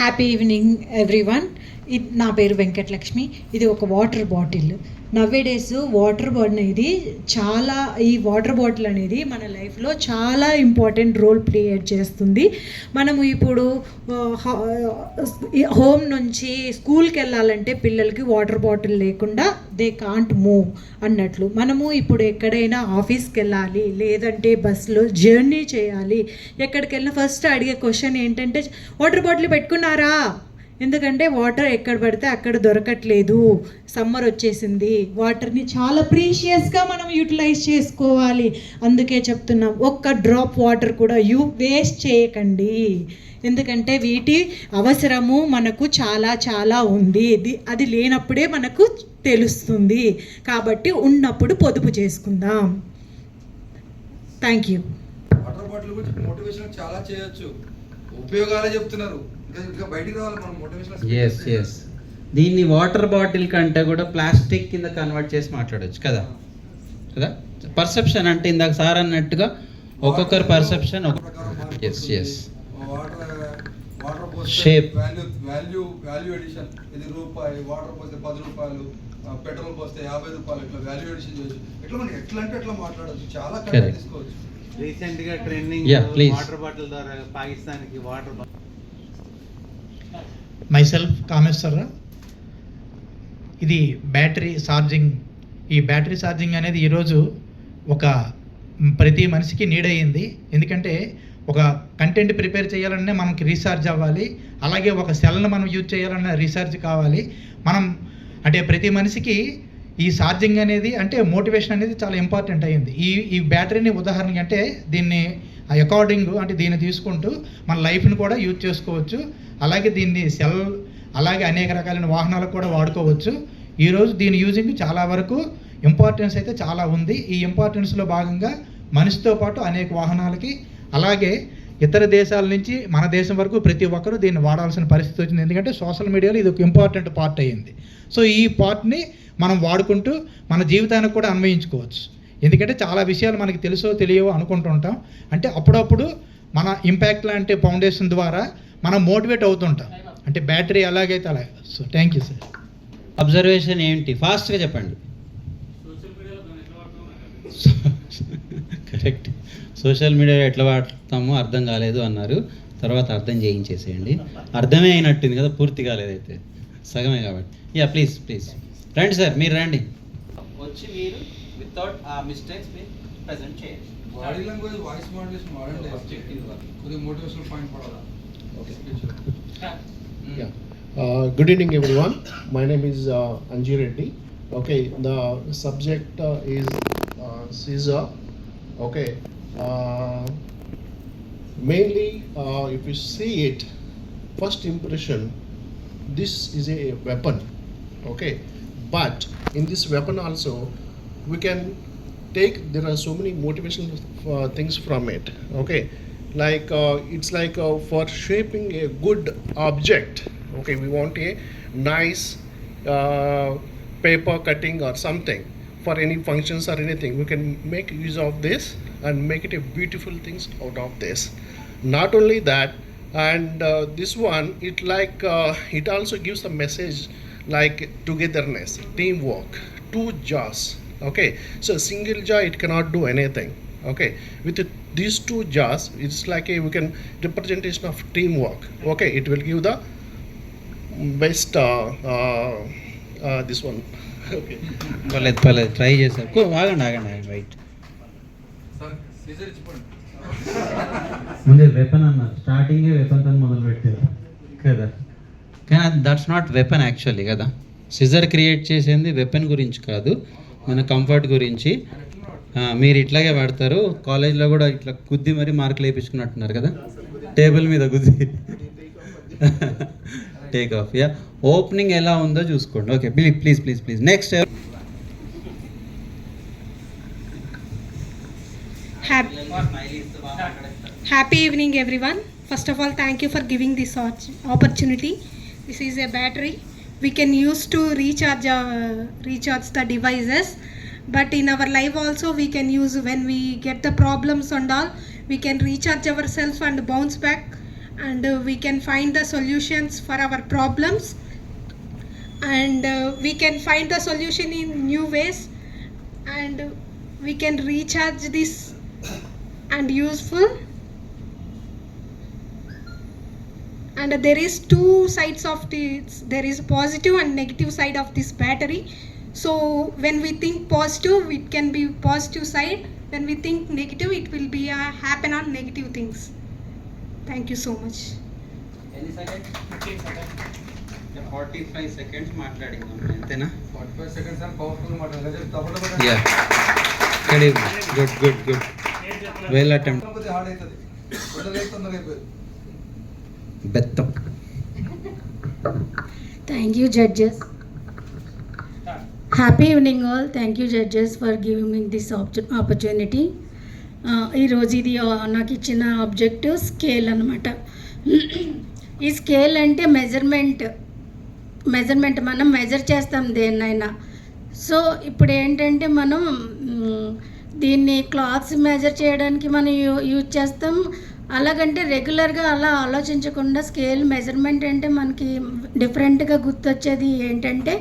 Happy evening everyone ఇది నా పేరు వెంకటలక్ష్మి. ఇది ఒక water bottle. Nowadays water bottle అనేది చాలా ఈ వాటర్ బాటిల్ అనేది మన లైఫ్లో చాలా ఇంపార్టెంట్ రోల్ ప్లే చేస్తుంది. మనము ఇప్పుడు హ- హోమ్ నుంచి స్కూల్కి వెళ్ళాలంటే పిల్లలకి వాటర్ బాటిల్ లేకుండా దే కాంట్ మూవ్ అన్నట్లు. మనము ఇప్పుడు ఎక్కడైనా ఆఫీస్కి వెళ్ళాలి లేదంటే బస్సులో జర్నీ చేయాలి ఎక్కడికి వెళ్ళినా ఫస్ట్ అడిగే క్వశ్చన్ ఏంటంటే వాటర్ బాటిల్ పెట్టుకున్నారా? ఎందుకంటే వాటర్ ఎక్కడ పడితే అక్కడ దొరకట్లేదు. సమ్మర్ వచ్చేసింది. వాటర్ని చాలా ప్రీషియస్గా మనం యూటిలైజ్ చేసుకోవాలి. అందుకే చెప్తున్నాం ఒక్క డ్రాప్ వాటర్ కూడా యూ వేస్ట్ చేయకండి. ఎందుకంటే వీటి అవసరము మనకు చాలా చాలా ఉంది. అది లేనప్పుడే మనకు తెలుస్తుంది. కాబట్టి ఉన్నప్పుడు పొదుపు చేసుకుందాం. థ్యాంక్ యూ వాటర్ బాటిల్ గురించి మోటివేషన్ చాలా చేయొచ్చు. ఉపయోగాలే చెప్తున్నారు. ఇంకా ఇంకా బయటికి రావాలి మనం మోటివేషన్ ఎస్ ఎస్ దీన్ని వాటర్ బాటిల్ కంటే కూడా ప్లాస్టిక్ కింద కన్వర్ట్ చేసి మాట్లాడొచ్చు కదా? కదా? పర్సెప్షన్ అంటే ఇందాక సార్ అన్నట్టుగా ఒక్కొక్కరి perception yes yes water water పోస్తే Shape. Value value value addition ఇది రూపాయి వాటర్ పోస్తే పది రూపాయలు పెట్రోల్ పోస్తే యాభై రూపాయలు ఇట్లా వాల్యూ ఎడిషన్ చేయొచ్చు. ఇట్లా మనకి ఎట్లా అంటే ఎట్లా మాట్లాడొచ్చు. చాలా తీసుకోవచ్చు. రీసెంట్గా ట్రెండింగ్. వాటర్ బాటిల్ ద్వారా పాకిస్తాన్కి వాటర్ మైసెల్ఫ్ కామేశ్వరరావు ఇది బ్యాటరీ ఛార్జింగ్. ఈ బ్యాటరీ ఛార్జింగ్ అనేది ఈరోజు ఒక ప్రతి మనిషికి నీడ్ అయ్యింది ఎందుకంటే ఒక కంటెంట్ ప్రిపేర్ చేయాలన్నా మనకి రీఛార్జ్ అవ్వాలి. అలాగే ఒక సెల్ని మనం యూజ్ చేయాలన్నా రీఛార్జ్ కావాలి. మనం అంటే ప్రతి మనిషికి ఈ ఛార్జింగ్ అనేది అంటే మోటివేషన్ అనేది చాలా ఇంపార్టెంట్ అయ్యింది ఈ ఈ బ్యాటరీని ఉదాహరణకి అంటే దీన్ని అకార్డింగ్ అంటే దీన్ని తీసుకుంటూ మన లైఫ్ని కూడా యూజ్ చేసుకోవచ్చు. అలాగే దీన్ని సెల్ అలాగే అనేక రకాలైన వాహనాలకు కూడా వాడుకోవచ్చు. ఈరోజు దీని యూజింగ్ చాలా వరకు ఇంపార్టెన్స్ అయితే చాలా ఉంది. ఈ ఇంపార్టెన్స్లో భాగంగా మనిషితో పాటు అనేక వాహనాలకి అలాగే ఇతర దేశాల నుంచి మన దేశం వరకు ప్రతి ఒక్కరూ దీన్ని వాడాల్సిన పరిస్థితి వచ్చింది. ఎందుకంటే సోషల్ మీడియాలో ఇది ఒక ఇంపార్టెంట్ పార్ట్ అయ్యింది. సో ఈ పార్ట్ని మనం వాడుకుంటూ మన జీవితానికి కూడా అన్వయించుకోవచ్చు. ఎందుకంటే చాలా విషయాలు మనకి తెలుసో తెలియవో అనుకుంటుంటాం అంటే అప్పుడప్పుడు మన ఇంపాక్ట్ లాంటి ఫౌండేషన్ ద్వారా మనం మోటివేట్ అవుతుంటాం. అంటే బ్యాటరీ ఎలాగైతే అలాగే so thank you sir observation ఏంటి? ఫాస్ట్గా చెప్పండి. కరెక్ట్ సోషల్ మీడియా ఎట్లా వాడతామో అర్థం కాలేదు అన్నారు. తర్వాత అర్థం చేయించేసేయండి. అర్థమే అయినట్టుంది కదా పూర్తి కాలేదైతే సగమే కాబట్టి. యా ప్లీజ్ ప్లీజ్ రండి సార్ మీరు రండి. వచ్చి మీరు వితౌట్ ఆ మిస్టేక్స్ మీరు ప్రజెంట్ చేయండి బాడీ లాంగ్వేజ్ వాయిస్ మోడలేషన్ వాడండి కొద్దిగా మోటివేషన్ పాయింట్ పడాలి Yeah. Uh, good evening, everyone. My name is uh, Anji Reddy. Okay, the subject uh, is uh, Caesar. Okay. Uh, mainly, uh, if you see it, first impression, this is a weapon. Okay, but in this weapon also, we can take. There are so many motivational uh, things from it. Okay, like uh, it's like uh, for shaping a good object. Okay, we want a nice uh, paper cutting or something for any functions or anything. We can make use of this and make it a beautiful things out of this. Not only that, and uh, this one it like uh, it also gives a message like togetherness, teamwork, two jaws. Okay, so single jaw it cannot do anything. Okay, with the, these two jaws, it's like a we can representation of teamwork. Okay, it will give the best uh, uh, uh, this one. okay. పర్లేదు పర్లేదు try కో- ఆగండి ఆగండి ఆగండి right ముందే weapon అన్నారు స్టార్టింగే వెపన్తో మొదలు పెట్టారు కదా కానీ దట్స్ నాట్ వెపన్ యాక్చువల్లీ కదా సిజర్ క్రియేట్ చేసింది వెపన్ గురించి కాదు మన కంఫర్ట్ గురించి. మీరు ఇట్లాగే వాడతారు. కాలేజ్లో కూడా ఇట్లా గుద్ది మరి మార్కులు వేయించుకున్నట్టున్నారు కదా. టేబుల్ మీద గుద్ది. టేక్ ఆఫ్ యా ఓపెనింగ్ ఎలా ఉందో చూసుకోండి. Okay please please please please next happy evening everyone first of all thank you for giving this opportunity this is a battery we can use to recharge uh, recharge the devices. But in our life also, we can use when we get the problems and all. We can recharge ourselves and bounce back and uh, we can find the solutions for our problems and uh, we can find the solution in new ways and we can recharge this and useful and there is two sides of this there is positive and negative side of this battery so when we think positive it can be positive side when we think negative it will be uh, happen on negative things thank you so much ఎన్ని seconds forty five seconds మాట్లాడిందాం అంతేనా forty five seconds అని powerful మాట తప్పకుండా yeah good good good well attempt కొద్దిగా hard అవుతుంది కొద్దిగా తొందరగా అయిపోయింది బెత్తం. Thank you judges happy evening all thank you judges for giving this opportunity ఈరోజు ఇది నాకు ఇచ్చిన ఆబ్జెక్టివ్ స్కేల్ అనమాట ఈ స్కేల్ అంటే మెజర్మెంట్ మెజర్మెంట్ మనం మెజర్ చేస్తాం దేన్నైనా. సో ఇప్పుడు ఏంటంటే మనం దీన్ని క్లాత్స్ మెజర్ చేయడానికి మనం యూ యూజ్ చేస్తాం. అలాగంటే రెగ్యులర్గా అలా ఆలోచించకుండా స్కేల్ మెజర్మెంట్ అంటే మనకి డిఫరెంట్గా గుర్తొచ్చేది ఏంటంటే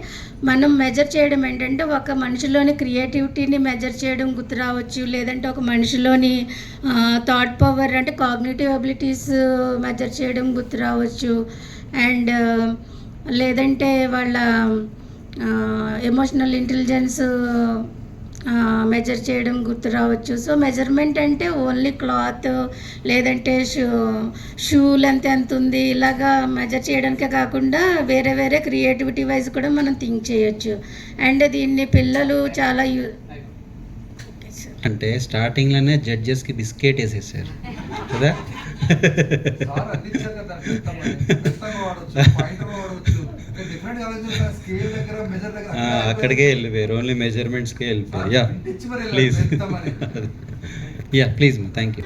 మనం మెజర్ చేయడం ఏంటంటే ఒక మనిషిలోని క్రియేటివిటీని మెజర్ చేయడం గుర్తు రావచ్చు. లేదంటే ఒక మనిషిలోని థాట్ పవర్ అంటే కాగ్నేటివ్ అబిలిటీస్ మెజర్ చేయడం గుర్తు రావచ్చు. అండ్ లేదంటే వాళ్ళ ఎమోషనల్ ఇంటెలిజెన్స్ మెజర్ చేయడం గుర్తు రావచ్చు. సో మెజర్మెంట్ అంటే ఓన్లీ క్లాత్ లేదంటే షూ షూ లెంత్ ఎంత ఉంది ఇలాగా మెజర్ చేయడానికే కాకుండా వేరే వేరే క్రియేటివిటీ వైజ్ కూడా మనం థింక్ చేయొచ్చు. అండ్ దీన్ని పిల్లలు చాలా యూ అంటే స్టార్టింగ్లోనే జడ్జెస్కి బిస్కెట్ వేసేసారు. కదా? అక్కడికే వెళ్ళిపోయారు ఓన్లీ మెజర్మెంట్స్కే వెళ్ళిపోయారు yeah. Please. Yeah please thank you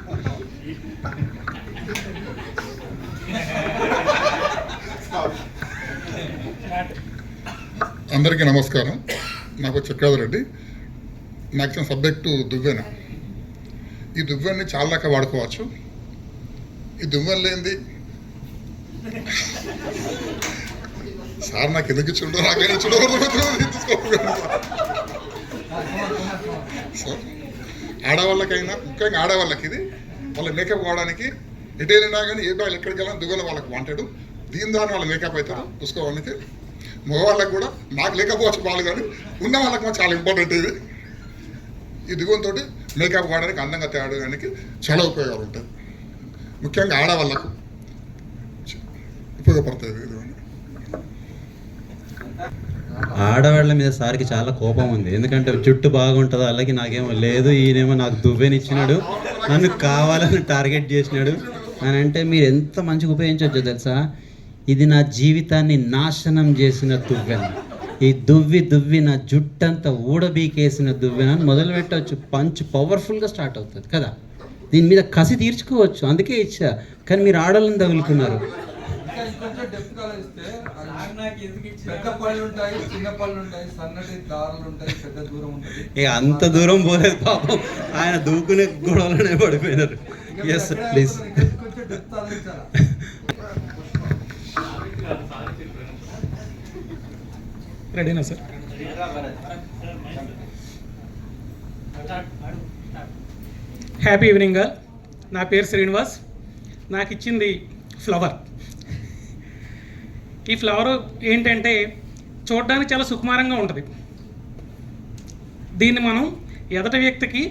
అందరికీ నమస్కారం. నాకు చక్రధరెడ్డి నాకు ఇచ్చిన సబ్జెక్టు దువ్వెన. ఈ దువ్వెన్ని చాలా రకాల వాడుకోవచ్చు. ఈ దువ్వెన లేనిది సార్ నాకు ఎందుకు ఇచ్చిండో నాకైనా సో ఆడవాళ్ళకైనా ముఖ్యంగా ఆడవాళ్ళకి ఇది వాళ్ళ మేకప్ కావడానికి ఎటు వెళ్ళినా కానీ ఏ బాగా ఎక్కడికి వెళ్ళినా దువ్వెన వాళ్ళకి వాంటాడు దీని ద్వారా వాళ్ళ మేకప్ అవుతారు చూసుకోవడానికి మగవాళ్ళకి కూడా నాకు లేకపోవచ్చు బాగా కానీ ఉన్న వాళ్ళకి చాలా ఇంపార్టెంట్ ఇది. ఈ దిగువంతో మేకప్ కావడానికి అందంగా తేడానికి చాలా ఉపయోగాలు ఉంటాయి. ముఖ్యంగా ఆడవాళ్ళకు. ఉపయోగపడుతుంది ఇది. ఆడవాళ్ళ మీద సార్కి చాలా కోపం ఉంది. ఎందుకంటే జుట్టు బాగుంటుంది? అలాగే నాకేమో లేదు ఈయనేమో నాకు దువ్వెనిచ్చినాడు నన్ను కావాలని టార్గెట్ చేసినాడు. అని అంటే మీరు ఎంత మంచిగా ఉపయోగించవచ్చు తెలుసా? ఇది నా జీవితాన్ని నాశనం చేసిన దువ్వెన. ఈ దువ్వి దువ్వి నా జుట్టంతా ఊడబీకేసిన దువ్వెన అని మొదలు పెట్టవచ్చు. పంచ్ పవర్ఫుల్గా స్టార్ట్ అవుతుంది కదా? దీని మీద కసి తీర్చుకోవచ్చు. అందుకే ఇచ్చా. కానీ మీరు ఆడవాళ్ళని తగులుకున్నారు ఇంకా ఇంకొంచెం డెప్త్ ఆలోచిస్తే అది పెద్ద పళ్ళు ఉంటాయి చిన్న పళ్ళు ఉంటాయి సన్నటి దారులు ఉంటాయి పెద్ద దూరం ఉంటుంది. ఇక అంత దూరం పోలేదు పాపం. ఆయన దూకునే గొడవలోనే పడిపోయినారు. ఎస్ ప్లీజ్ రెడీనా సార్? హ్యాపీ ఈవినింగ్ నా పేరు శ్రీనివాస్. నాకు ఇచ్చింది ఫ్లవర్ ఈ ఫ్లవర్ ఏంటంటే చూడడానికి చాలా సుకుమారంగా ఉంటుంది. దీన్ని మనం ఎదటి వ్యక్తికి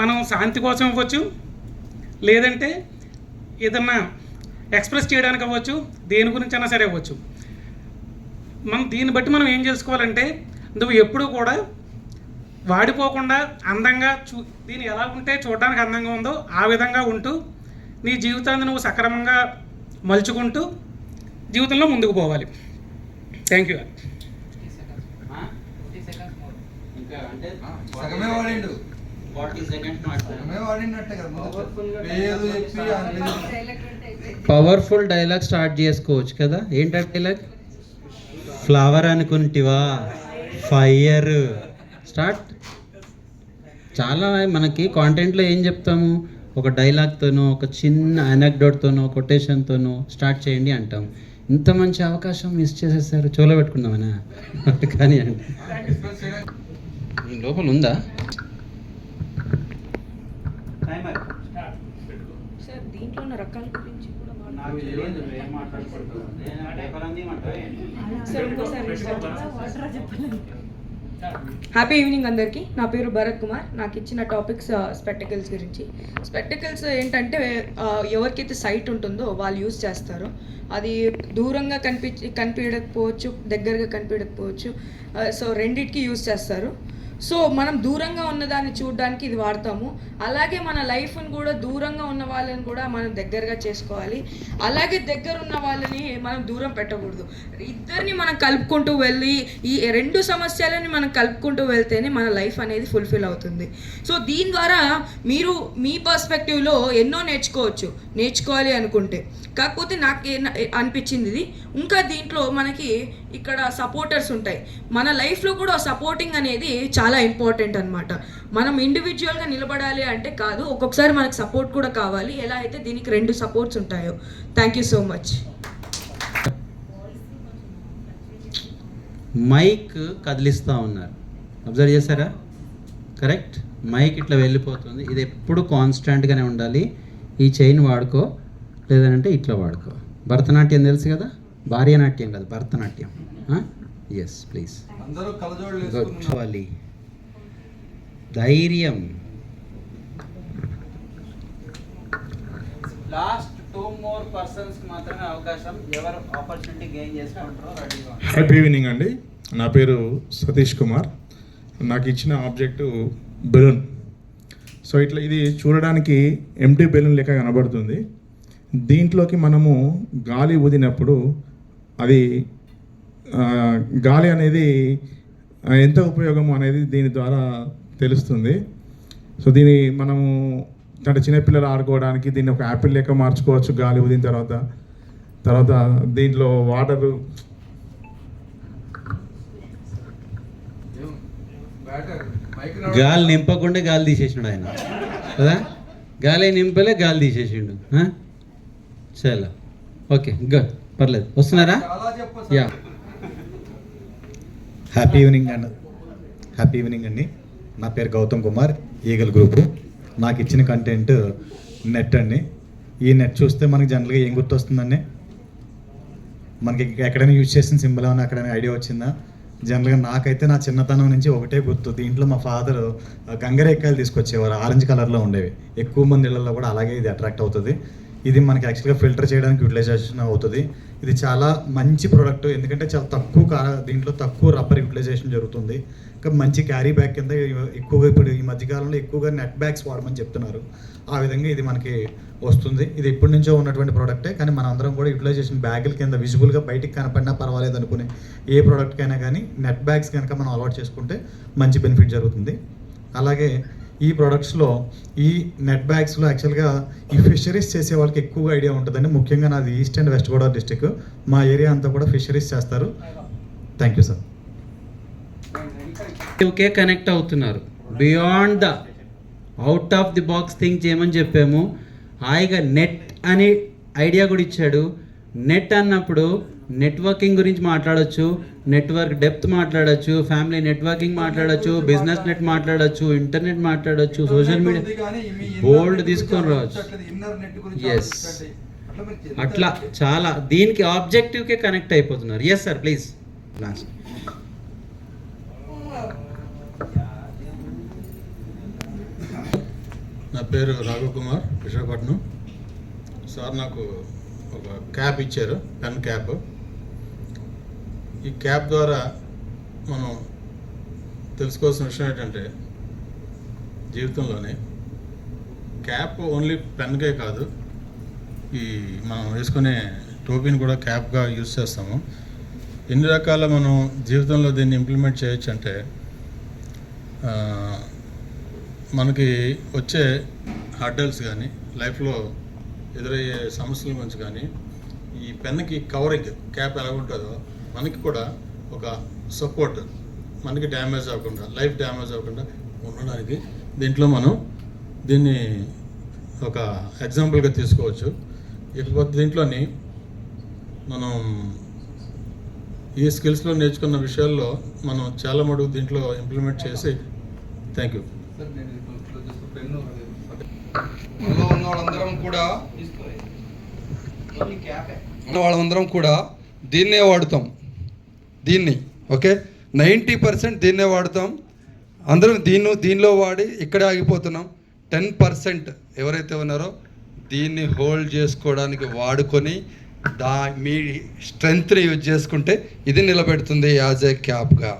మనం శాంతి కోసం ఇవ్వచ్చు లేదంటే ఏదన్నా ఎక్స్ప్రెస్ చేయడానికి అవ్వచ్చు దేని గురించి అయినా సరే అవ్వచ్చు. మనం దీన్ని బట్టి మనం ఏం చేసుకోవాలంటే నువ్వు ఎప్పుడూ కూడా వాడిపోకుండా అందంగా చూ దీన్ని ఎలా ఉంటే చూడడానికి అందంగా ఉందో ఆ విధంగా ఉంటూ నీ జీవితాన్ని నువ్వు సక్రమంగా మలుచుకుంటూ జీవితంలో ముందుకు పోవాలి. Thank you powerful dialogue start చేసుకోవచ్చు కదా? ఏంటా డైలాగ్ ఫ్లవర్ అనుకుంటివా? ఫైర్ స్టార్ట్ చాలా మనకి కాంటెంట్లో ఏం చెప్తాము? ఒక డైలాగ్తోనో ఒక చిన్న అనెక్డోట్తోనో కొటేషన్తోనో స్టార్ట్ చేయండి అంటాం. ఇంత మంచి అవకాశం మిస్ చేసేసారు చోలో పెట్టుకుందామనా? కానీ అండి. లోపల ఉందా? సార్ హ్యాపీ ఈవినింగ్ అందరికీ. నా పేరు భరత్ కుమార్. నాకు ఇచ్చిన టాపిక్స్ స్పెక్టికల్స్ uh, గురించి. స్పెక్టికల్స్ ఏంటంటే uh, ఎవరికైతే సైట్ ఉంటుందో వాళ్ళు యూస్ చేస్తారు. అది దూరంగా కనిపించి కనిపించకపోవచ్చు దగ్గరగా కనిపించకపోవచ్చు సో uh, రెండిటికి యూస్ చేస్తారు. సో మనం దూరంగా ఉన్నదాన్ని చూడడానికి ఇది వాడతాము. అలాగే మన లైఫ్ని కూడా దూరంగా ఉన్న వాళ్ళని కూడా మనం దగ్గరగా చేసుకోవాలి. అలాగే దగ్గర ఉన్న వాళ్ళని మనం దూరం పెట్టకూడదు. ఇద్దరిని మనం కలుపుకుంటూ వెళ్ళి ఈ రెండు సమస్యలని మనం కలుపుకుంటూ వెళ్తేనే మన లైఫ్ అనేది ఫుల్ఫిల్ అవుతుంది. సో దీని ద్వారా మీరు మీ పర్స్పెక్టివ్లో ఎన్నో నేర్చుకోవచ్చు. నేర్చుకోవాలి అనుకుంటే. కాకపోతే నాకు అనిపించింది ఇది. ఇంకా దీంట్లో మనకి ఇక్కడ సపోర్టర్స్ ఉంటాయి. మన లైఫ్లో కూడా సపోర్టింగ్ అనేది చాలా ఇంపార్టెంట్ అనమాట మనం ఇండివిజువల్గా నిలబడాలి అంటే కాదు ఒక్కొక్కసారి మనకు సపోర్ట్ కూడా కావాలి. ఎలా అయితే దీనికి రెండు సపోర్ట్స్ ఉంటాయో. Thank you so much mic కదిలిస్తూ ఉన్నారు. అబ్జర్వ్ చేశారా? కరెక్ట్ మైక్ ఇట్లా వెళ్ళిపోతుంది. ఇది ఎప్పుడు కాన్స్టాంట్గానే ఉండాలి. ఈ చైన్ వాడుకో లేదంటే ఇట్లా వాడుకో. భరతనాట్యం తెలుసు కదా? భార్యనాట్యం కదా భరతనాట్యం. ఎస్ ప్లీజ్ అందరూ కలజోళ్ళు వేసుకుని గొప్పవాలి ధైర్యం. లాస్ట్ టూ మోర్ పర్సన్స్ మాత్రమే అవకాశం. ఎవరు ఆపర్చునిటీ గెయిన్ చేసుకుంటారో రెడీగా హ్యాపీ ఈవినింగ్ అండి. నా పేరు సతీష్ కుమార్. నాకు ఇచ్చిన ఆబ్జెక్టు బెలూన్. సో ఇట్లా ఇది చూడడానికి ఎంటీ బెలూన్ లెక్క కనబడుతుంది. దీంట్లోకి మనము గాలి ఊదినప్పుడు అది గాలి అనేది ఎంత ఉపయోగము అనేది దీని ద్వారా తెలుస్తుంది. సో దీని మనము అంటే చిన్నపిల్లలు ఆడుకోవడానికి దీన్ని ఒక యాపిల్ లెక్క మార్చుకోవచ్చు గాలి ఊదిన తర్వాత. తర్వాత దీంట్లో వాటరు గాలి నింపకుండా గాలి తీసేసిండు ఆయన. కదా? గాలి నింపలే గాలి తీసేసిండు? చలో ఓకే గుడ్ పర్లేదు. వస్తున్నారా? యా హ్యాపీ ఈవినింగ్ అండి హ్యాపీ ఈవినింగ్ అండి నా పేరు గౌతమ్ కుమార్ ఈగల్ గ్రూపు. నాకు ఇచ్చిన కంటెంట్ నెట్ అండి. ఈ నెట్ చూస్తే మనకి జనరల్గా ఏం గుర్తొస్తుందండి? మనకి ఎక్కడైనా యూజ్ చేసిన సింబల్ ఏమైనా ఎక్కడైనా ఐడియా వచ్చిందా? జనరల్గా నాకైతే నా చిన్నతనం నుంచి ఒకటే గుర్తు. దీంట్లో మా ఫాదర్ గంగరేకాయలు తీసుకొచ్చేవారు. ఆరెంజ్ కలర్లో ఉండేవి. ఎక్కువ మంది ఇళ్ళలో కూడా అలాగే ఇది అట్రాక్ట్ అవుతుంది. ఇది మనకి యాక్చువల్గా ఫిల్టర్ చేయడానికి యూటిలైజేషన్ అవుతుంది. ఇది చాలా మంచి ప్రోడక్ట్ ఎందుకంటే చాలా తక్కువ కా దీంట్లో తక్కువ రబ్బర్ యూటిలైజేషన్ జరుగుతుంది. ఇంకా మంచి క్యారీ బ్యాగ్ కింద ఎక్కువగా ఇప్పుడు ఈ మధ్యకాలంలో ఎక్కువగా నెట్ బ్యాగ్స్ వాడమని చెప్తున్నారు. ఆ విధంగా ఇది మనకి వస్తుంది. ఇది ఎప్పటి నుంచో ఉన్నటువంటి ప్రోడక్టే కానీ మనం అందరం కూడా యూటిలైజేషన్ బ్యాగుల కింద విజిబుల్గా బయటికి కనపడినా పర్వాలేదు అనుకునే ఏ ప్రోడక్ట్కైనా కానీ నెట్ బ్యాగ్స్ కనుక మనం అలవాట్ చేసుకుంటే మంచి బెనిఫిట్ జరుగుతుంది. అలాగే ఈ ప్రొడక్ట్స్లో ఈ నెట్ బ్యాగ్స్లో యాక్చువల్గా ఈ ఫిషరీస్ చేసే వాళ్ళకి ఎక్కువగా ఐడియా ఉంటుందండి. ముఖ్యంగా నాది east and west Godavari district మా ఏరియా అంతా కూడా ఫిషరీస్ చేస్తారు. Thank you sir okay connect అవుతున్నారు. Beyond the out of the box think చేయమని చెప్పాము? హాయిగా నెట్ అని ఐడియా కూడా ఇచ్చాడు. నెట్ అన్నప్పుడు నెట్వర్కింగ్ గురించి మాట్లాడొచ్చు నెట్వర్క్ డెప్త్ మాట్లాడొచ్చు ఫ్యామిలీ నెట్వర్కింగ్ మాట్లాడొచ్చు బిజినెస్ నెట్ మాట్లాడొచ్చు ఇంటర్నెట్ మాట్లాడొచ్చు సోషల్ మీడియా బోల్డ్ తీసుకొని రావచ్చు. ఇన్నర్ నెట్ గురించి Yes. ఆలోచించండి. అట్లా మీరు ఎంత- అట్లా చాలా దీనికి ఆబ్జెక్టివ్కే కనెక్ట్ అయిపోతున్నారు. ఎస్ సార్ ప్లీజ్ లాస్ట్ నా పేరు రాఘవ్ కుమార్ విశాఖపట్నం. సార్ నాకు ఒక క్యాప్ ఇచ్చారు పెన్ క్యాప్ ఈ క్యాప్ ద్వారా మనం తెలుసుకోవాల్సిన విషయం ఏంటంటే జీవితంలోనే క్యాప్ ఓన్లీ పెన్కే కాదు. ఈ మనం వేసుకునే టోపీని కూడా క్యాప్గా యూజ్ చేస్తాము. ఎన్ని రకాల మనం జీవితంలో దీన్ని ఇంప్లిమెంట్ చేయొచ్చు అంటే మనకి వచ్చే హర్డల్స్ కానీ లైఫ్లో ఎదురయ్యే సమస్యల గురించి కానీ ఈ పెన్కి కవరింగ్ క్యాప్ ఎలా ఉంటుందో మనకి కూడా ఒక సపోర్ట్ మనకి డ్యామేజ్ అవ్వకుండా లైఫ్ డ్యామేజ్ అవ్వకుండా ఉండడానికి దీంట్లో మనం దీన్ని ఒక ఎగ్జాంపుల్గా తీసుకోవచ్చు. ఇకపోతే దీంట్లోని మనం ఈ స్కిల్స్లో నేర్చుకున్న విషయాల్లో మనం చాలా మటుకు దీంట్లో ఇంప్లిమెంట్ చేసి థ్యాంక్ యూ వాళ్ళందరం కూడా వాళ్ళందరం కూడా దీన్నే వాడుతాం. దీన్ని ఓకే? నైంటీ పర్సెంట్ దీన్నే వాడుతాం. అందరం దీన్ని దీనిలో వాడి ఇక్కడే ఆగిపోతున్నాం. టెన్ పర్సెంట్ ఎవరైతే ఉన్నారో దీన్ని హోల్డ్ చేసుకోవడానికి వాడుకొని దా మీ స్ట్రెంగ్త్ని యూజ్ చేసుకుంటే ఇది నిలబెడుతుంది యాజ్ ఏ క్యాప్గా.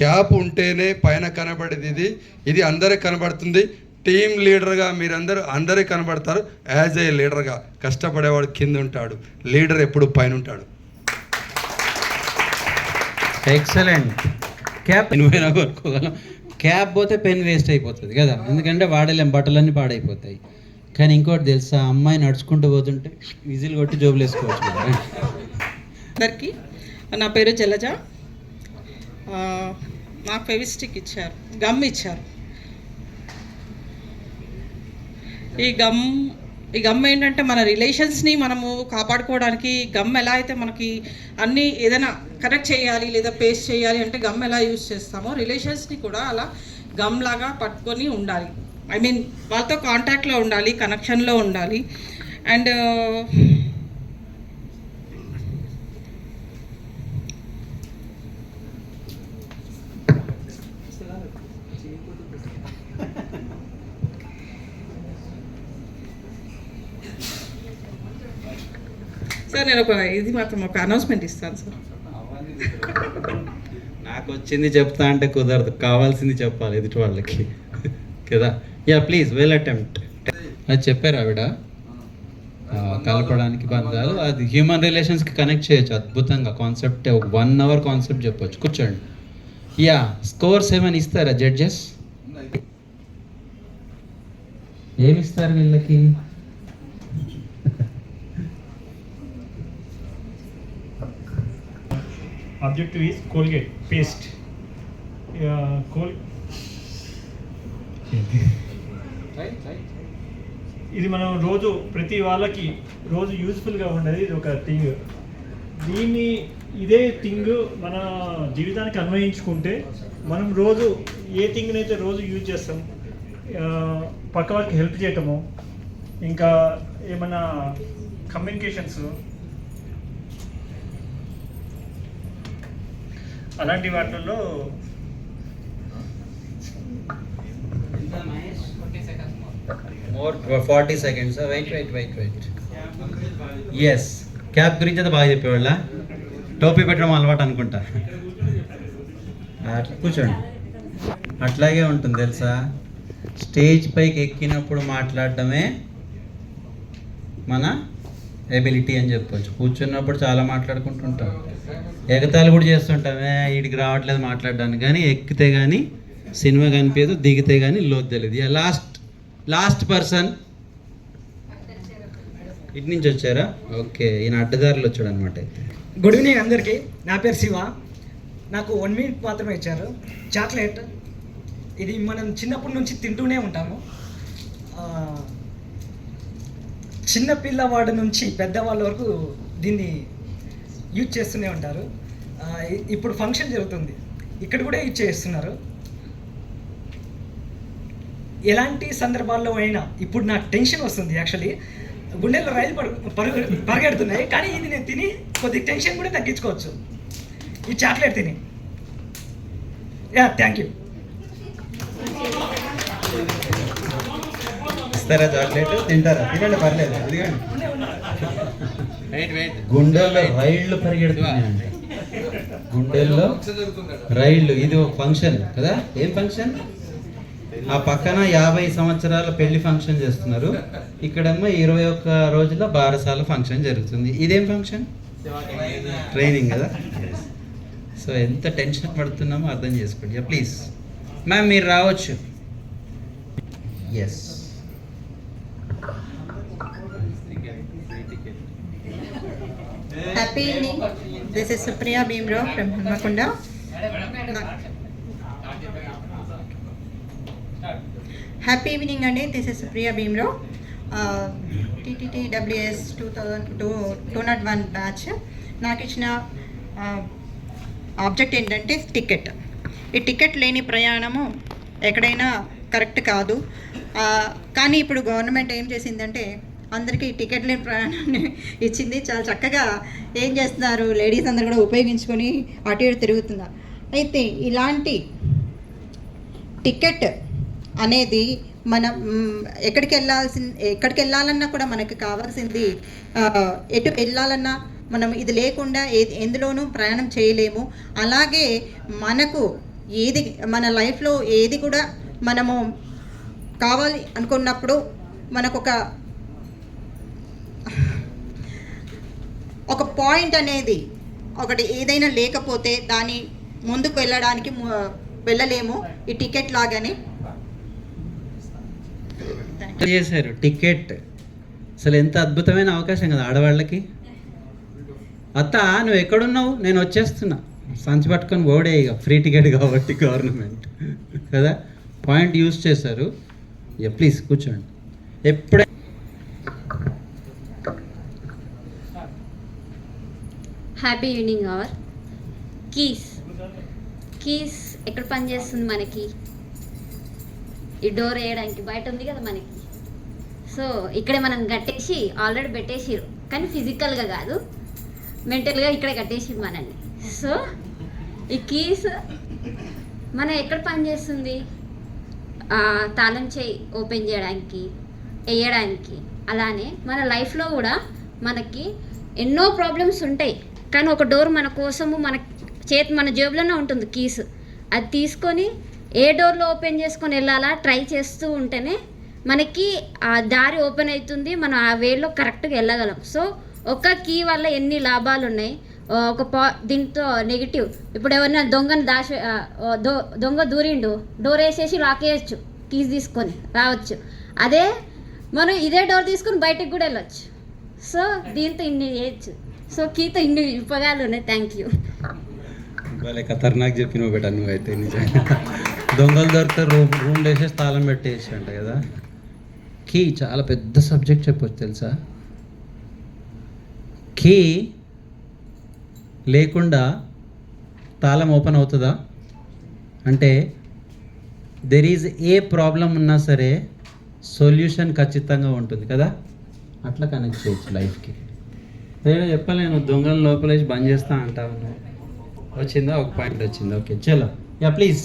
క్యాప్ ఉంటేనే పైన కనబడేది ఇది. ఇది అందరికి కనబడుతుంది. టీం లీడర్గా మీరందరూ అందరికీ కనబడతారు. యాజ్ ఏ లీడర్గా కష్టపడేవాడు కింద ఉంటాడు లీడర్ ఎప్పుడు పైన ఉంటాడు ఎక్సలెంట్. క్యాప్ నువ్వైనా కొనుక్కోగలం క్యాప్ పోతే పెన్ వేస్ట్ అయిపోతుంది కదా. ఎందుకంటే వాడలేం బట్టలన్నీ పాడైపోతాయి. కానీ ఇంకోటి తెలుసా అమ్మాయి నడుచుకుంటూ పోతుంటే విజిల్ కొట్టి జోబులు వేసుకోవచ్చు. అందరికీ నా పేరు జలజ. ఆ, నాకు ఫెవిస్టిక్ ఇచ్చారు గమ్ ఇచ్చారు. ఈ గమ్ ఈ గమ్ ఏంటంటే మన రిలేషన్స్ని మనము కాపాడుకోవడానికి గమ్ ఎలా అయితే మనకి అన్నీ ఏదైనా కనెక్ట్ చేయాలి లేదా పేస్ట్ చేయాలి అంటే గమ్ ఎలా యూజ్ చేస్తామో రిలేషన్స్ని కూడా అలా గమ్ లాగా పట్టుకొని ఉండాలి. ఐ మీన్ వాళ్ళతో కాంటాక్ట్లో ఉండాలి కనెక్షన్లో ఉండాలి. అండ్ సార్ నేను ఒక ఇది మాత్రం ఒక అనౌన్స్మెంట్ ఇస్తాను సార్ నాకు వచ్చింది చెప్తా అంటే కుదరదు. కావాల్సింది చెప్పాలి ఎదుటి వాళ్ళకి. కదా? యా ప్లీజ్ వెల్ అటెంప్ట్ అది చెప్పారు ఆవిడ. ఆ, కలపడానికి బంధాలు. అది హ్యూమన్ రిలేషన్స్కి కనెక్ట్ చేయొచ్చు. అద్భుతంగా కాన్సెప్ట్ ఒక వన్ అవర్ కాన్సెప్ట్ చెప్పొచ్చు. కూర్చోండి. యా స్కోర్స్ ఏమైనా ఇస్తారా జడ్జెస్ ఏమి ఇస్తారు వీళ్ళకి? Objective is Colgate paste. Uh, Col ఇది మనం రోజు ప్రతి వాళ్ళకి రోజు యూస్ఫుల్గా ఉండేది ఇది ఒక థింగ్ దీన్ని ఇదే థింగ్ మన జీవితానికి అన్వయించుకుంటే మనం రోజు ఏ థింగ్ని అయితే రోజు యూజ్ చేస్తాం పక్క వాళ్ళకి హెల్ప్ చేయటము ఇంకా ఏమన్నా కమ్యూనికేషన్స్ అలాంటి వాటిల్లో more forty seconds wait wait wait wait yes cap గురించి అయితే బాగా చెప్పేవాళ్ళ? టోపీ పెట్టడం అలవాటు అనుకుంటా. అట్లా కూర్చోండి. అట్లాగే ఉంటుంది తెలుసా? స్టేజ్ పైకి ఎక్కినప్పుడు మాట్లాడటమే మన ఎబిలిటీ అని చెప్పొచ్చు. కూర్చున్నప్పుడు చాలా మాట్లాడుకుంటుంటాం. ఎగతాళి కూడా చేస్తుంటామే వీడికి రావట్లేదు మాట్లాడడానికి. కానీ ఎక్కితే కానీ సినిమా కనిపించదు దిగితే కానీ లోతు తెలియదు. లాస్ట్ లాస్ట్ పర్సన్ ఇటు నుంచి వచ్చారా? ఓకే ఈయన అడ్డదారులు వచ్చాడు అనమాట గుడ్ ఈవినింగ్ అందరికీ. నా పేరు శివ. నాకు వన్ మినిట్ మాత్రమే ఇచ్చారు. చాక్లెట్ ఇది మనం చిన్నప్పటి నుంచి తింటూనే ఉంటాము. చిన్న పిల్లవాడి నుంచి పెద్దవాళ్ళ వరకు దీన్ని యూజ్ చేస్తూనే ఉంటారు. ఇప్పుడు ఫంక్షన్ జరుగుతుంది. ఇక్కడ కూడా యూజ్ చేస్తున్నారు. ఎలాంటి సందర్భాల్లో అయినా ఇప్పుడు నాకు టెన్షన్ వస్తుంది యాక్చువల్లీ. గుండెల్లో రైలు పరుగు పరిగెడుతున్నాయి. కానీ ఇది నేను తిని కొద్దిగా టెన్షన్ కూడా తగ్గించుకోవచ్చు. ఈ చాక్లెట్ తిని. Yeah thank you. ఇస్తారా చాక్లెట్? తింటారా? తినండి పర్లేదు. గుండెల్లో రైళ్ళు పరిగెడుతున్నాయండి. గుండెల్లో రైళ్ళు ఇది ఒక ఫంక్షన్ కదా? ఏం ఫంక్షన్? ఆ పక్కన యాభై సంవత్సరాల పెళ్ళి ఫంక్షన్ చేస్తున్నారు. ఇక్కడేమో ఇరవై ఒక్క రోజుల బారసాల ఫంక్షన్ జరుగుతుంది. ఇదేం ఫంక్షన్? ట్రైనింగ్ కదా? సో ఎంత టెన్షన్ పడుతున్నామో అర్థం చేసుకోండి. ప్లీజ్ మ్యామ్ మీరు రావచ్చు. Yes happy evening this is Supriya Bhimrao from Hamakunda. Happy evening అండి this is Supriya Bhimrao TTT WS two thousand two two not one batch నాకు ఇచ్చిన ఆబ్జెక్ట్ ఏంటంటే టికెట్ ఈ టికెట్ లేని ప్రయాణము ఎక్కడైనా కరెక్ట్ కాదు. కానీ ఇప్పుడు గవర్నమెంట్ ఏం చేసిందంటే అందరికీ టికెట్ లేని ప్రయాణాన్ని ఇచ్చింది. చాలా చక్కగా ఏం చేస్తున్నారు? లేడీస్ అందరు కూడా ఉపయోగించుకొని అటు ఇటు తిరుగుతున్నారు. అయితే ఇలాంటి టికెట్ అనేది మనం ఎక్కడికి వెళ్ళాల్సి ఎక్కడికి వెళ్ళాలన్నా కూడా మనకి కావాల్సింది ఎటు వెళ్ళాలన్నా మనం ఇది లేకుండా ఏది ఎందులోనూ ప్రయాణం చేయలేము. అలాగే మనకు ఏది మన లైఫ్లో ఏది కూడా మనము కావాలి అనుకున్నప్పుడు మనకు ఒక పాయింట్ అనేది ఒకటి ఏదైనా లేకపోతే దాని ముందుకు వెళ్ళడానికి వెళ్ళలేము. ఈ టికెట్ లాగానే. చేశారు? టికెట్. అసలు ఎంత అద్భుతమైన అవకాశం కదా ఆడవాళ్ళకి. అత్త నువ్వు ఎక్కడున్నావు? నేను వచ్చేస్తున్నా. సంచి పట్టుకొని ఓడే ఇక. ఫ్రీ టికెట్ కాబట్టి గవర్నమెంట్. కదా? పాయింట్ యూస్ చేశారు. ప్లీజ్ కూర్చోండి. ఎప్పుడై happy evening our keys keys ఎక్కడ పనిచేస్తుంది మనకి? ఈ డోర్ వేయడానికి బయట ఉంది కదా మనకి. సో ఇక్కడే మనం కట్టేసి ఆల్రెడీ పెట్టేసిరు కానీ ఫిజికల్గా కాదు. మెంటల్గా ఇక్కడే కట్టేసిరు మనల్ని. సో ఈ కీస్ మనం ఎక్కడ పనిచేస్తుంది తాళం చేయి ఓపెన్ చేయడానికి వేయడానికి. అలానే మన లైఫ్లో కూడా మనకి ఎన్నో ప్రాబ్లమ్స్ ఉంటాయి. కానీ ఒక డోర్ మన కోసము మన చేతి మన జేబులోనే ఉంటుంది కీస్. అది తీసుకొని ఏ డోర్లో ఓపెన్ చేసుకొని వెళ్ళాలా ట్రై చేస్తూ ఉంటేనే మనకి ఆ దారి ఓపెన్ అవుతుంది. మనం ఆ వేలో కరెక్ట్గా వెళ్ళగలం. సో ఒక కీ వల్ల ఎన్ని లాభాలు ఉన్నాయి? ఒక పా దీంతో నెగిటివ్. ఇప్పుడు ఎవరైనా దొంగను దాచి దొ దొంగ దూరిండు డోర్ వేసేసి లాక్ వేయచ్చు కీస్ తీసుకొని రావచ్చు. అదే మనం ఇదే డోర్ తీసుకొని బయటకు కూడా వెళ్ళొచ్చు. సో దీంతో ఇన్ని చేయొచ్చు సో కీతో ఇన్ని ఉపయోగాలు ఉన్నాయి. థ్యాంక్ యూ భలే ఖతర్నాక్ చెప్పినావు బేట నువ్వైతే నిజంగా. దొంగలు దొరికితే రూమ్ రూమ్ వేసేసి తాళం పెట్టేసి అంట కదా. కీ చాలా పెద్ద సబ్జెక్ట్ చెప్పొచ్చు తెలుసా? కీ లేకుండా తాళం ఓపెన్ అవుతుందా? అంటే దెర్ ఈజ్ ఏ ప్రాబ్లం ఉన్నా సరే సొల్యూషన్ ఖచ్చితంగా ఉంటుంది కదా? అట్లా కనెక్ట్ చేయొచ్చు లైఫ్కి నేను చెప్పలేను దొంగల లోపలేసి బంద్ చేస్తా అంటా ఉన్నావు. వచ్చిందా? ఒక పాయింట్ వచ్చింది? ఓకే చలో యా ప్లీజ్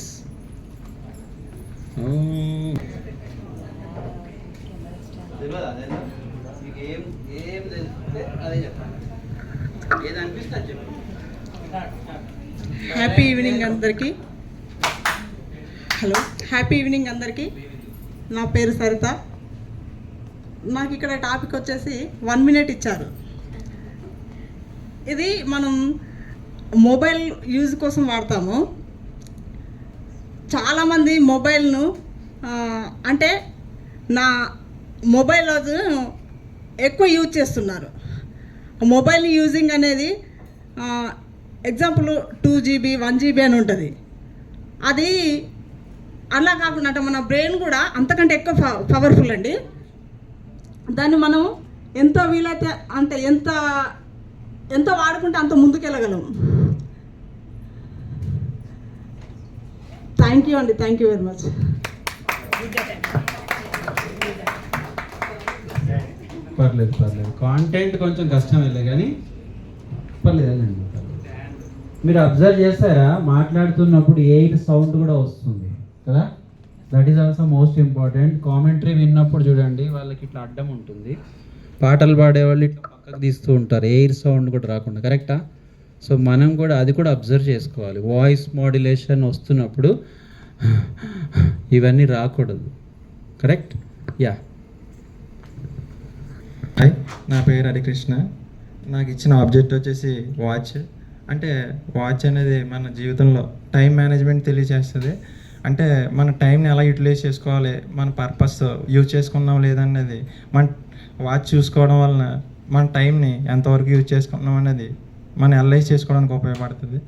హ్యాపీ ఈవినింగ్ అందరికీ. హలో హ్యాపీ ఈవినింగ్ అందరికీ. నా పేరు సరిత. నాకు ఇక్కడ టాపిక్ వచ్చేసి వన్ మినిట్ ఇచ్చారు. ఇది మనం మొబైల్ యూజ్ కోసం వాడతాము. చాలామంది మొబైల్ను అంటే నా మొబైల్ ఎక్కువ యూజ్ చేస్తున్నారు. మొబైల్ యూజింగ్ అనేది example two GB one GB అని ఉంటుంది. అది అలా కాకుండా అంటే మన బ్రెయిన్ కూడా అంతకంటే ఎక్కువ ప- పవర్ఫుల్ అండి. దాన్ని మనం ఎంత వీలైతే అంటే ఎంత ఎంత వాడుకుంటే అంత ముందుకెళ్ళగలం. థ్యాంక్ యూ అండి థ్యాంక్ యూ వెరీ మచ్ పర్లేదు పర్లేదు. కాంటెంట్ కొంచెం కష్టం వెళ్ళే కానీ పర్లేదు మీరు అబ్జర్వ్ చేస్తారా? మాట్లాడుతున్నప్పుడు ఎయిట్ సౌండ్ కూడా వస్తుంది కదా? That is also most important commentary విన్నప్పుడు చూడండి వాళ్ళకి ఇట్లా అడ్డం ఉంటుంది. పాటలు పాడేవాళ్ళు ఇట్లా పక్కకు తీస్తూ ఉంటారు. ఎయిర్ సౌండ్ కూడా రాకుండా. కరెక్టా? సో మనం కూడా అది కూడా అబ్జర్వ్ చేసుకోవాలి. వాయిస్ మాడ్యులేషన్ వస్తున్నప్పుడు ఇవన్నీ రాకూడదు. కరెక్ట్? యా. హాయ్ నా పేరు హరికృష్ణ. నాకు ఇచ్చిన ఆబ్జెక్ట్ వచ్చేసి వాచ్. అంటే వాచ్ అనేది మన జీవితంలో టైం మేనేజ్మెంట్ తెలియజేస్తుంది అంటే మన టైంని ఎలా యూటిలైజ్ చేసుకోవాలి? మన పర్పస్ యూజ్ చేసుకున్నాం లేదనేది మన వాచ్ చూసుకోవడం వలన మన టైంని ఎంతవరకు యూజ్ చేసుకున్నాం అనేది మనం అనలైజ్ చేసుకోవడానికి ఉపయోగపడుతుంది.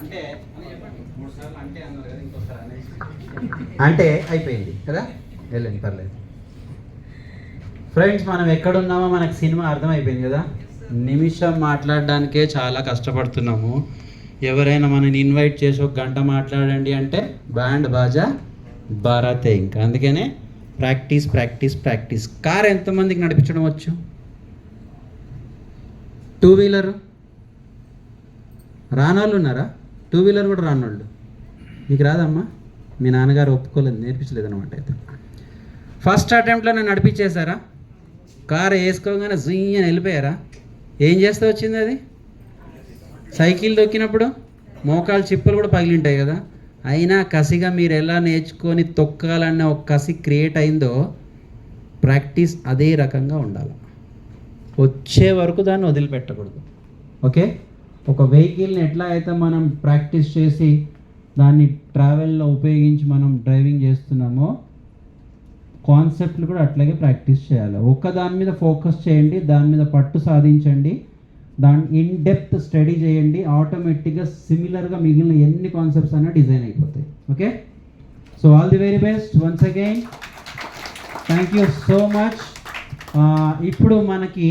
అంటే అని చెప్పండి మూడు సార్లు అంటే అన్నారు కదా ఇంకోసారి అనేసి అంటే అయిపోయింది కదా? వెళ్ళండి పర్లేదు. ఫ్రెండ్స్ మనం ఎక్కడున్నామో మనకు సినిమా అర్థమైపోయింది కదా? నిమిషం మాట్లాడడానికే చాలా కష్టపడుతున్నాము. ఎవరైనా మనని ఇన్వైట్ చేసి ఒక గంట మాట్లాడండి అంటే బ్యాండ్ బాజా భారతే ఇంకా. అందుకనే ప్రాక్టీస్ ప్రాక్టీస్ ప్రాక్టీస్. కార్ ఎంతమందికి నడిపించడం వచ్చు? టూ వీలర్ రానోళ్ళు ఉన్నారా? టూ వీలర్ కూడా రానోళ్ళు. మీకు రాదమ్మా? మీ నాన్నగారు ఒప్పుకోలేదు నేర్పించలేదు అనమాట అయితే ఫస్ట్ అటెంప్ట్లో నేను నడిపించేశారా? కారు వేసుకోగానే జుయ్య అని వెళ్ళిపోయారా? ఏం చేస్తే వచ్చింది అది? సైకిల్ దొక్కినప్పుడు మోకాలు చిప్పలు కూడా పగిలింటాయి కదా? అయినా కసిగా మీరు ఎలా నేర్చుకొని తొక్కాలన్న ఒక కసి క్రియేట్ అయిందో ప్రాక్టీస్ అదే రకంగా ఉండాలి. వచ్చే వరకు దాన్ని వదిలిపెట్టకూడదు. ఓకే? ఒక వెహికల్ని ఎట్లా అయితే మనం ప్రాక్టీస్ చేసి దాన్ని ట్రావెల్లో ఉపయోగించి మనం డ్రైవింగ్ చేస్తున్నామో కాన్సెప్ట్లు కూడా అట్లాగే ప్రాక్టీస్ చేయాలి. ఒక్క దాని మీద ఫోకస్ చేయండి దాని మీద పట్టు సాధించండి. దాని ఇన్ డెప్త్ స్టడీ చేయండి. ఆటోమేటిక్గా సిమిలర్గా మిగిలిన ఎన్ని కాన్సెప్ట్స్ అయినా డిజైన్ అయిపోతాయి. Okay so all the very best once again thank you so much ఇప్పుడు మనకి